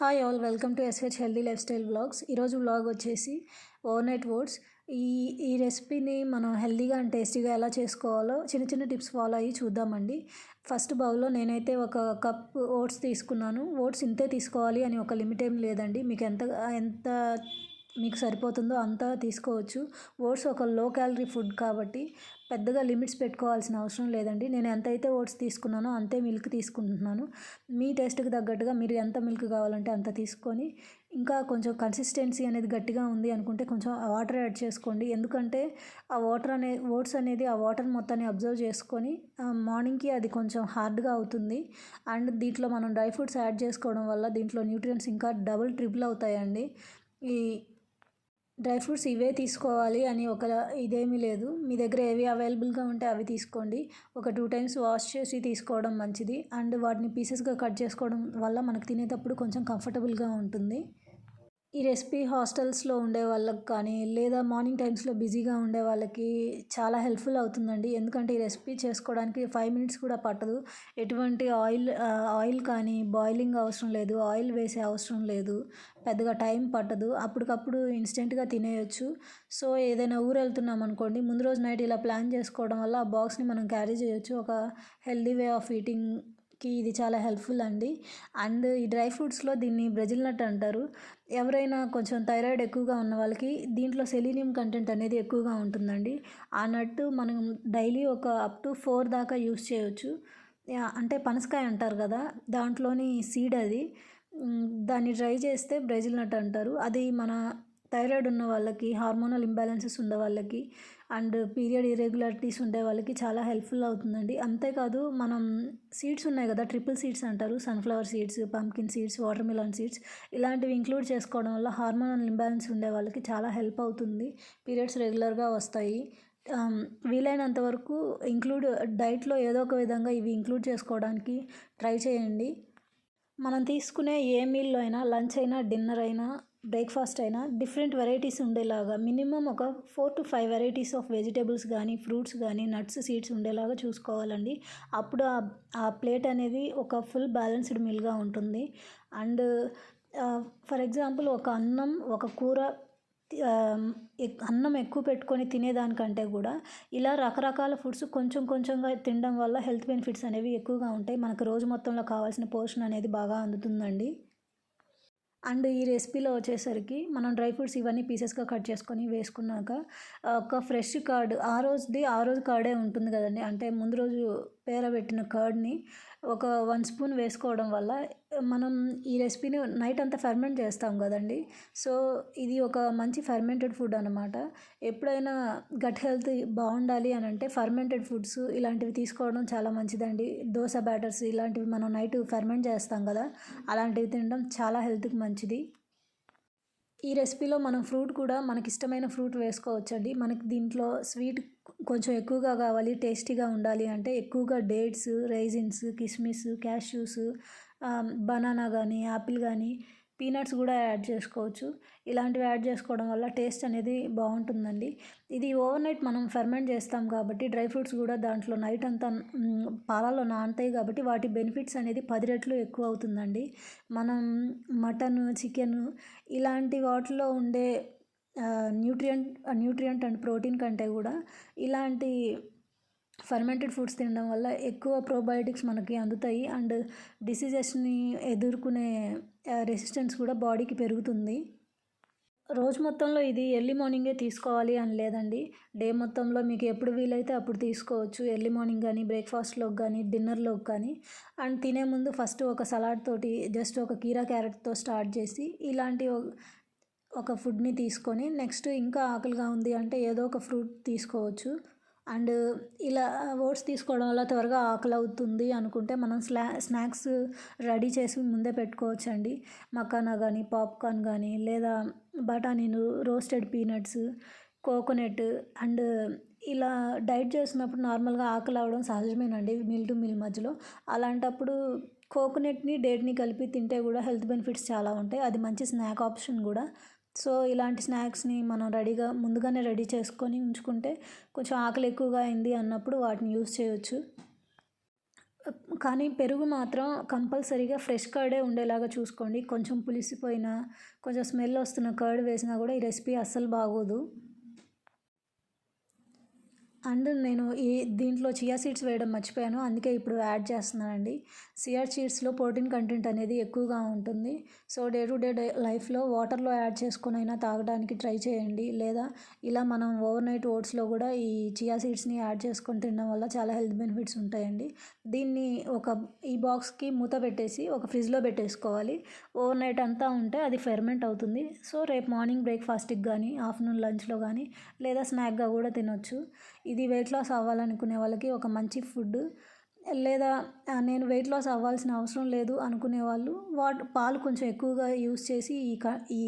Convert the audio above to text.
Hi all welcome to SH healthy life style vlogs ఈరోజు blog వచ్చేసి overnight oats ఈ ఈ రెసిపీని మనం హెల్దీగా అండ్ టేస్టీగా ఎలా చేసుకోవాలో చిన్న చిన్న టిప్స్ ఫాలో అయ్యి చూద్దామండి. ఫస్ట్ బౌల్లో నేనైతే ఒక కప్ ఓట్స్ తీసుకున్నాను. ఓట్స్ ఇంతే తీసుకోవాలి అని ఒక లిమిట్ ఏం లేదండి. మీకు ఎంత ఎంత మీకు సరిపోతుందో అంతా తీసుకోవచ్చు. ఓట్స్ ఒక లో క్యాలరీ ఫుడ్ కాబట్టి పెద్దగా లిమిట్స్ పెట్టుకోవాల్సిన అవసరం లేదండి. నేను ఎంతైతే ఓట్స్ తీసుకున్నానో అంతే మిల్క్ తీసుకుంటున్నాను. మీ టేస్ట్కి తగ్గట్టుగా మీరు ఎంత మిల్క్ కావాలంటే అంత తీసుకొని ఇంకా కొంచెం కన్సిస్టెన్సీ అనేది గట్టిగా ఉంది అనుకుంటే కొంచెం వాటర్ యాడ్ చేసుకోండి. ఎందుకంటే ఆ వాటర్ అనే ఓట్స్ అనేది ఆ వాటర్ మొత్తాన్ని అబ్జర్వ్ చేసుకొని మార్నింగ్కి అది కొంచెం హార్డ్గా అవుతుంది. అండ్ దీంట్లో మనం డ్రై ఫ్రూట్స్ యాడ్ చేసుకోవడం వల్ల దీంట్లో న్యూట్రియన్స్ ఇంకా డబుల్ ట్రిపుల్ అవుతాయండి. ఈ డ్రై ఫ్రూట్స్ ఇవే తీసుకోవాలి అని ఒక ఇదేమీ లేదు. మీ దగ్గర ఏవి అవైలబుల్గా ఉంటే అవి తీసుకోండి. ఒక టూ టైమ్స్ వాష్ చేసి తీసుకోవడం మంచిది. అండ్ వాటిని పీసెస్గా కట్ చేసుకోవడం వల్ల మనకు తినేటప్పుడు కొంచెం కంఫర్టబుల్గా ఉంటుంది. ఈ రెసిపీ హాస్టల్స్లో ఉండే వాళ్ళకి కానీ లేదా మార్నింగ్ టైమ్స్లో బిజీగా ఉండే వాళ్ళకి చాలా హెల్ప్ఫుల్ అవుతుందండి. ఎందుకంటే ఈ రెసిపీ చేసుకోవడానికి ఫైవ్ మినిట్స్ కూడా పట్టదు. ఎటువంటి ఆయిల్ ఆయిల్ కానీ బాయిలింగ్ అవసరం లేదు ఆయిల్ వేసే అవసరం లేదు పెద్దగా టైం పట్టదు. అప్పటికప్పుడు ఇన్స్టెంట్గా తినేయొచ్చు. సో ఏదైనా ఊరు వెళ్తున్నాం అనుకోండి ముందు రోజు నైట్ ఇలా ప్లాన్ చేసుకోవడం వల్ల ఆ బాక్స్ని మనం క్యారీ చేయొచ్చు. ఒక హెల్దీ వే ఆఫ్ ఈటింగ్ కి ఇది చాలా హెల్ప్ఫుల్ అండి. అండ్ ఈ డ్రై ఫ్రూట్స్లో దీన్ని బ్రెజిల్ నట్ అంటారు. ఎవరైనా కొంచెం థైరాయిడ్ ఎక్కువగా ఉన్న వాళ్ళకి దీంట్లో సెలీనియం కంటెంట్ అనేది ఎక్కువగా ఉంటుందండి. ఆ నట్టు మనం డైలీ ఒక అప్ టు ఫోర్ దాకా యూస్ చేయవచ్చు అంటే పనసకాయ అంటారు కదా దాంట్లోని సీడ్ అది. దాన్ని డ్రై చేస్తే బ్రెజిల్ నట్ అంటారు. అది మన థైరాయిడ్ ఉన్న వాళ్ళకి హార్మోనల్ ఇంబ్యాలెన్సెస్ ఉండే వాళ్ళకి అండ్ పీరియడ్ ఇరెగ్యులారిటీస్ ఉండే వాళ్ళకి చాలా హెల్ప్ఫుల్ అవుతుందండి. అంతేకాదు మనం సీడ్స్ ఉన్నాయి కదా ట్రిపుల్ సీడ్స్ అంటారు. Sunflower seeds pumpkin seeds watermelon seeds ఇలాంటివి ఇంక్లూడ్ చేసుకోవడం వల్ల హార్మోనల్ ఇంబ్యాలెన్స్ ఉండే వాళ్ళకి చాలా హెల్ప్ అవుతుంది. పీరియడ్స్ రెగ్యులర్గా వస్తాయి. వీలైనంత వరకు ఇంక్లూడ్ డైట్లో ఏదో ఒక విధంగా ఇవి ఇంక్లూడ్ చేసుకోవడానికి ట్రై చేయండి. మనం తీసుకునే ఏ మీల్లో అయినా లంచ్ అయినా డిన్నర్ అయినా బ్రేక్ఫాస్ట్ అయినా డిఫరెంట్ వెరైటీస్ ఉండేలాగా మినిమం ఒక four to five varieties of vegetables కానీ ఫ్రూట్స్ కానీ నట్స్ సీడ్స్ ఉండేలాగా చూసుకోవాలండి. అప్పుడు ఆ ప్లేట్ అనేది ఒక ఫుల్ బ్యాలెన్స్డ్ మీల్గా ఉంటుంది. అండ్ ఫర్ ఎగ్జాంపుల్ ఒక అన్నం ఒక కూర అన్నం ఎక్కువ పెట్టుకొని తినేదానికంటే కూడా ఇలా రకరకాల ఫుడ్స్ కొంచెం కొంచెంగా తినడం వల్ల హెల్త్ బెనిఫిట్స్ అనేవి ఎక్కువగా ఉంటాయి. మనకు రోజు మొత్తంలో కావాల్సిన పోషణ అనేది బాగా అందుతుందండి. అండ్ ఈ రెసిపీలో వచ్చేసరికి మనం డ్రై ఫ్రూట్స్ ఇవన్నీ పీసెస్గా కట్ చేసుకొని వేసుకున్నాక ఒక ఫ్రెష్ కార్డ్ ఆ రోజుది ఆ రోజు కార్డే ఉంటుంది కదండి. అంటే ముందు రోజు పేరబెట్టిన కర్డ్ని ఒక వన్ స్పూన్ వేసుకోవడం వల్ల మనం ఈ రెసిపీని నైట్ అంతా ఫెర్మెంట్ చేస్తాం కదండి. సో ఇది ఒక మంచి ఫెర్మెంటెడ్ ఫుడ్ అనమాట ఎప్పుడైనా గట్ హెల్త్ బాగుండాలి అని అంటే ఫర్మెంటెడ్ ఫుడ్స్ ఇలాంటివి తీసుకోవడం చాలా మంచిదండి. దోశ బ్యాటర్స్ ఇలాంటివి మనం నైట్ ఫెర్మెంట్ చేస్తాం కదా అలాంటివి తినడం చాలా హెల్త్కి మంచిది. ఈ రెసిపీలో మనం ఫ్రూట్ కూడా మనకి ఇష్టమైన ఫ్రూట్ వేసుకోవచ్చండి. మనకి దీంట్లో స్వీట్ కొంచెం ఎక్కువగా కావాలి టేస్టీగా ఉండాలి అంటే ఎక్కువగా డేట్స్ రైజిన్స్ కిస్మిస్ క్యాష్యూస్ బనానా కానీ యాపిల్ కానీ పీనట్స్ కూడా యాడ్ చేసుకోవచ్చు. ఇలాంటివి యాడ్ చేసుకోవడం వల్ల టేస్ట్ అనేది బాగుంటుందండి. ఇది ఓవర్ నైట్ మనం ఫెర్మెంట్ చేస్తాం కాబట్టి డ్రై ఫ్రూట్స్ కూడా దాంట్లో నైట్ అంతా పాలలో నానతాయి కాబట్టి వాటి బెనిఫిట్స్ అనేది పది రెట్లు ఎక్కువ అవుతుందండి. మనం మటన్ చికెన్ ఇలాంటి వాటిలో ఉండే న్యూట్రియంట్ న్యూట్రియంట్ అండ్ ప్రోటీన్ కంటే కూడా ఇలాంటి ఫర్మెంటెడ్ ఫుడ్స్ తినడం వల్ల ఎక్కువ ప్రోబయోటిక్స్ మనకి అందుతాయి. అండ్ డిసీజెస్ని ఎదుర్కొనే రెసిస్టెన్స్ కూడా బాడీకి పెరుగుతుంది. రోజు మొత్తంలో ఇది ఎర్లీ మార్నింగే తీసుకోవాలి అని లేదండి. డే మొత్తంలో మీకు ఎప్పుడు వీలైతే అప్పుడు తీసుకోవచ్చు. ఎర్లీ మార్నింగ్ కానీ బ్రేక్ఫాస్ట్లోకి కానీ డిన్నర్లోకి కానీ అండ్ తినే ముందు ఫస్ట్ ఒక సలాడ్ తోటి జస్ట్ ఒక కీరా క్యారెట్తో స్టార్ట్ చేసి ఇలాంటి ఒక ఫుడ్ని తీసుకొని నెక్స్ట్ ఇంకా ఆకలిగా ఉంది అంటే ఏదో ఒక ఫ్రూట్ తీసుకోవచ్చు. అండ్ ఇలా ఓట్స్ తీసుకోవడం వల్ల త్వరగా ఆకలి అవుతుంది అనుకుంటే మనం స్లా స్నాక్స్ రెడీ చేసి ముందే పెట్టుకోవచ్చండి. మకానా కానీ పాప్కార్న్ కానీ లేదా బఠానీలు రోస్టెడ్ పీనట్స్ కోకోనట్ అండ్ ఇలా డైట్ చేసినప్పుడు నార్మల్గా ఆకలి అవడం సహజమేనండి మిల్ టు మిల్ మధ్యలో. అలాంటప్పుడు కోకోనట్ని డేట్ని కలిపి తింటే కూడా హెల్త్ బెనిఫిట్స్ చాలా ఉంటాయి. అది మంచి స్నాక్ ఆప్షన్ కూడా. సో ఇలాంటి స్నాక్స్ని మనం రెడీగా ముందుగానే రెడీ చేసుకొని ఉంచుకుంటే కొంచెం ఆకలి ఎక్కువగా అయింది అన్నప్పుడు వాటిని యూస్ చేయవచ్చు కానీ పెరుగు మాత్రం కంపల్సరీగా ఫ్రెష్ కర్డే ఉండేలాగా చూసుకోండి. కొంచెం పులిసిపోయిన కొంచెం స్మెల్ వస్తున్న కర్డ్ వేసినా కూడా ఈ రెసిపీ అస్సలు బాగోదు. అండ్ నేను ఈ దీంట్లో చియా సీడ్స్ వేయడం మర్చిపోయాను. అందుకే ఇప్పుడు యాడ్ చేస్తున్నానండి. సియా సీడ్స్లో ప్రోటీన్ కంటెంట్ అనేది ఎక్కువగా ఉంటుంది. సో డే టు డే లైఫ్లో వాటర్లో యాడ్ చేసుకునైనా అయినా తాగడానికి ట్రై చేయండి. లేదా ఇలా మనం ఓవర్ నైట్ ఓట్స్లో కూడా ఈ చియా సీడ్స్ని యాడ్ చేసుకొని తినడం వల్ల చాలా హెల్త్ బెనిఫిట్స్ ఉంటాయండి. దీన్ని ఒక ఈ బాక్స్కి మూత పెట్టేసి ఒక ఫ్రిడ్జ్లో పెట్టేసుకోవాలి. ఓవర్ నైట్ అంతా ఉంటే అది ఫెర్మెంట్ అవుతుంది. సో రేపు మార్నింగ్ బ్రేక్ఫాస్ట్కి కానీ ఆఫ్టర్నూన్ లంచ్లో కానీ లేదా స్నాక్గా కూడా తినొచ్చు. ఇది వెయిట్ లాస్ అవ్వాలనుకునే వాళ్ళకి ఒక మంచి ఫుడ్ లేదా నేను వెయిట్ లాస్ అవ్వాల్సిన అవసరం లేదు అనుకునే వాళ్ళు వాట్ పాలు కొంచెం ఎక్కువగా యూస్ చేసి ఈ క ఈ